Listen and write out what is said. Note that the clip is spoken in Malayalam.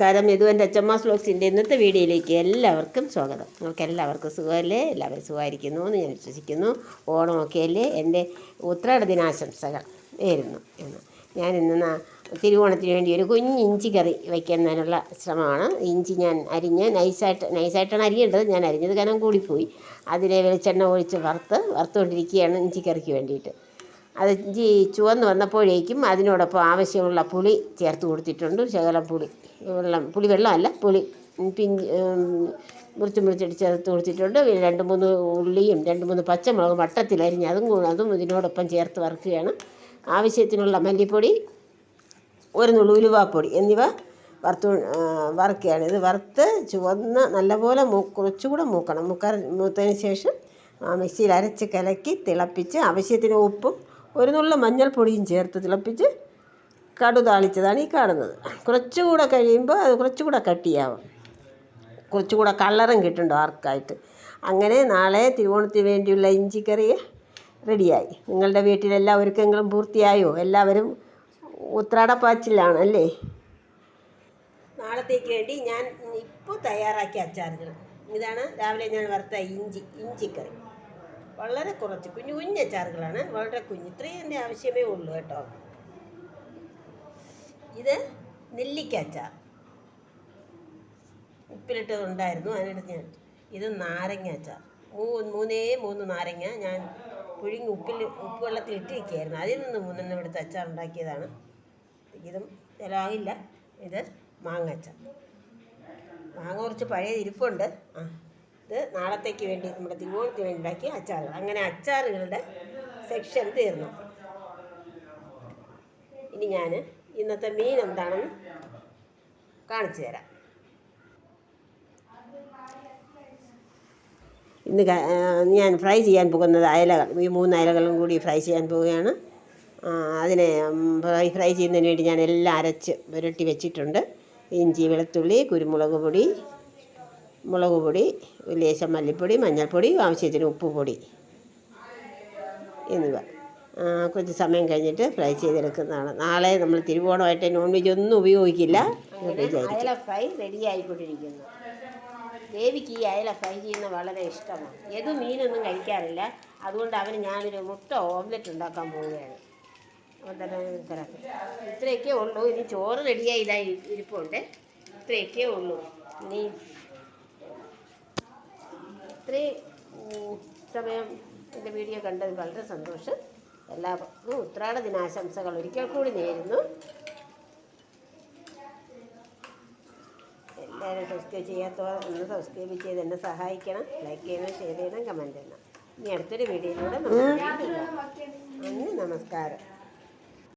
നമസ്കാരം. ഇതു എന്റെ അച്ചമ്മ സ്ലോക്സിന്റെ ഇന്നത്തെ വീഡിയോയിലേക്ക് എല്ലാവർക്കും സ്വാഗതം. നിങ്ങൾക്ക് എല്ലാവർക്കും സുഖമല്ലേ? എല്ലാവരും സുഖമായിരിക്കുന്നു എന്ന് ഞാൻ വിശ്വസിക്കുന്നു. ഓണമൊക്കെ അല്ലേ എന്റെ ഉത്രാട ദിനാശംസകൾ ആയിരുന്നു എന്ന്. ഞാൻ ഇന്ന് തിരുവോണത്തിന് വേണ്ടി ഒരു കുഞ്ഞ് ഇഞ്ചി കറി വയ്ക്കുന്നതിനുള്ള ശ്രമമാണ്. ഇഞ്ചി ഞാൻ അരിഞ്ഞ് നൈസായിട്ട് നൈസായിട്ടാണ് അരിയേണ്ടത്. ഞാൻ അരിഞ്ഞത് കനം കൂടിപ്പോയി. അതിലെ വെളിച്ചെണ്ണ ഒഴിച്ച് വറുത്ത് വറുത്തുകൊണ്ടിരിക്കുകയാണ് ഇഞ്ചി കറിക്ക് വേണ്ടിയിട്ട്. അത് ഇഞ്ചി ചുവന്ന് വന്നപ്പോഴേക്കും അതിനോടൊപ്പം ആവശ്യമുള്ള പുളി ചേർത്ത് കൊടുത്തിട്ടുണ്ട്. ശകലം പുളി വെള്ളം പുളി വെള്ളമല്ല പുളി പിഞ്ച് മുറിച്ച് മുറിച്ചിട്ട് ചേർത്ത് കൊടുത്തിട്ടുണ്ട്. രണ്ട് മൂന്ന് ഉള്ളിയും രണ്ട് മൂന്ന് പച്ചമുളകും വട്ടത്തിലരിഞ്ഞ് അതും അതും ഇതിനോടൊപ്പം ചേർത്ത് വറുക്കുകയാണ്. ആവശ്യത്തിനുള്ള മല്ലിപ്പൊടി ഒരു നുള്ളു ഉലുവാപ്പൊടി എന്നിവ വറുത്ത് വറുക്കുകയാണ്. ഇത് വറുത്ത് ചുവന്ന് നല്ലപോലെ മൂ കുറച്ചുകൂടെ മൂക്കണം. മൂക്കാൻ മൂത്തതിന് ശേഷം മിക്സിയിൽ അരച്ച് കലക്കി തിളപ്പിച്ച് ആവശ്യത്തിന് ഉപ്പും ഒരു നുള്ള മഞ്ഞൾപ്പൊടിയും ചേർത്ത് തിളപ്പിച്ച് കടു താളിച്ചതാണ് ഈ കാണുന്നത്. കുറച്ചുകൂടെ കഴിയുമ്പോൾ അത് കുറച്ചുകൂടെ കട്ടിയാവും. കുറച്ചുകൂടെ കളറും കിട്ടും ഡാർക്കായിട്ട് അങ്ങനെ നാളെ തിരുവോണത്തിന് വേണ്ടിയുള്ള ഇഞ്ചിക്കറി റെഡിയായി. നിങ്ങളുടെ വീട്ടിലെല്ലാ ഒരുക്കങ്ങളും പൂർത്തിയായോ? എല്ലാവരും ഉത്രാടപ്പാച്ചിലാണ് അല്ലേ? നാളത്തേക്ക് വേണ്ടി ഞാൻ ഇപ്പോൾ തയ്യാറാക്കിയ അച്ചാറുകൾ. ഇതാണ് രാവിലെ ഞാൻ വറുത്ത ഇഞ്ചി ഇഞ്ചിക്കറി. വളരെ കുറച്ച് കുഞ്ഞു കുഞ്ഞ് അച്ചാറുകളാണ്. വളരെ കുഞ്ഞ്. ഇത്രയും എന്റെ ആവശ്യമേ ഉള്ളൂ കേട്ടോ. ഇത് നെല്ലിക്ക അച്ചാർ. ഉപ്പിലിട്ടതുണ്ടായിരുന്നു അതിനിടത്ത് ഞാൻ ഇത് നാരങ്ങ അച്ചാർ. മൂ മൂന്നേ മൂന്ന് നാരങ്ങ ഞാൻ പുഴുങ്ങി ഉപ്പിൽ ഉപ്പ് വെള്ളത്തിൽ ഇട്ടിരിക്കുകയായിരുന്നു. അതിൽ നിന്ന് മൂന്നെണ്ണം എടുത്ത് അച്ചാർ ഉണ്ടാക്കിയതാണ്. ഇതും ചിലവാകില്ല ഇത് മാങ്ങ അച്ചാർ. മാങ്ങ കുറച്ച് പഴയ ഇരിപ്പുണ്ട്. ആ. ഇത് നാളത്തേക്ക് വേണ്ടി നമ്മുടെ തിരുവോണത്തിന് വേണ്ടി അച്ചാറുകൾ അങ്ങനെ അച്ചാറുകളുടെ സെക്ഷൻ തീർന്നു. ഇനി ഞാൻ ഇന്നത്തെ മീൻ എന്താണെന്ന് കാണിച്ചു തരാം. ഇന്ന് ഞാൻ ഫ്രൈ ചെയ്യാൻ പോകുന്നത് അയലകൾ ഈ മൂന്ന് അയലകളും കൂടി ഫ്രൈ ചെയ്യാൻ പോവുകയാണ്. അതിനെ ഫ്രൈ ഫ്രൈ ചെയ്യുന്നതിന് വേണ്ടി ഞാൻ എല്ലാം അരച്ച് പുരട്ടി വെച്ചിട്ടുണ്ട്. ഇഞ്ചി വെളുത്തുള്ളി കുരുമുളക് പൊടി മുളക് പൊടി ലേശം മല്ലിപ്പൊടി മഞ്ഞൾപ്പൊടി ആവശ്യത്തിന് ഉപ്പ് പൊടി എന്നിവ കുറച്ച് സമയം കഴിഞ്ഞിട്ട് ഫ്രൈ ചെയ്തെടുക്കുന്നതാണ്. നാളെ നമ്മൾ തിരുവോണമായിട്ട് നോൺ വെജ് ഒന്നും ഉപയോഗിക്കില്ല അയല ഫ്രൈ റെഡി ആയിക്കൊണ്ടിരിക്കുന്നു ദേവിക്ക് ഈ അയല ഫ്രൈ ചെയ്യുന്ന വളരെ ഇഷ്ടമാണ്. ഏത് മീനൊന്നും കഴിക്കാറില്ല. അതുകൊണ്ട് അവന് ഞാനൊരു മുട്ട ഓംലെറ്റ് ഉണ്ടാക്കാൻ പോവുകയാണ്. ഇത്രയൊക്കെ ഉള്ളൂ. ഇനി ചോറ് റെഡിയായി ഇതായി ഇരിപ്പുണ്ട്. ഇത്രയൊക്കെ ഉള്ളൂ. ഇനി ഇത്രയും സമയം എന്റെ വീഡിയോ കണ്ടത് വളരെ സന്തോഷം. എല്ലാവർക്കും ഉത്രാട ദിനാശംസകൾ ഒരിക്കൽ കൂടി നേരുന്നു. എല്ലാവരും സബ്സ്ക്രൈബ് ചെയ്യാത്തവർ ഒന്ന് സബ്സ്ക്രൈബ് ചെയ്ത് എന്നെ സഹായിക്കണം. ലൈക്ക് ചെയ്യണം ഷെയർ ചെയ്യണം കമന്റ് ചെയ്യണം. ഇനി അടുത്തൊരു വീഡിയോയിലൂടെ നമുക്ക്. നന്ദി നമസ്കാരം.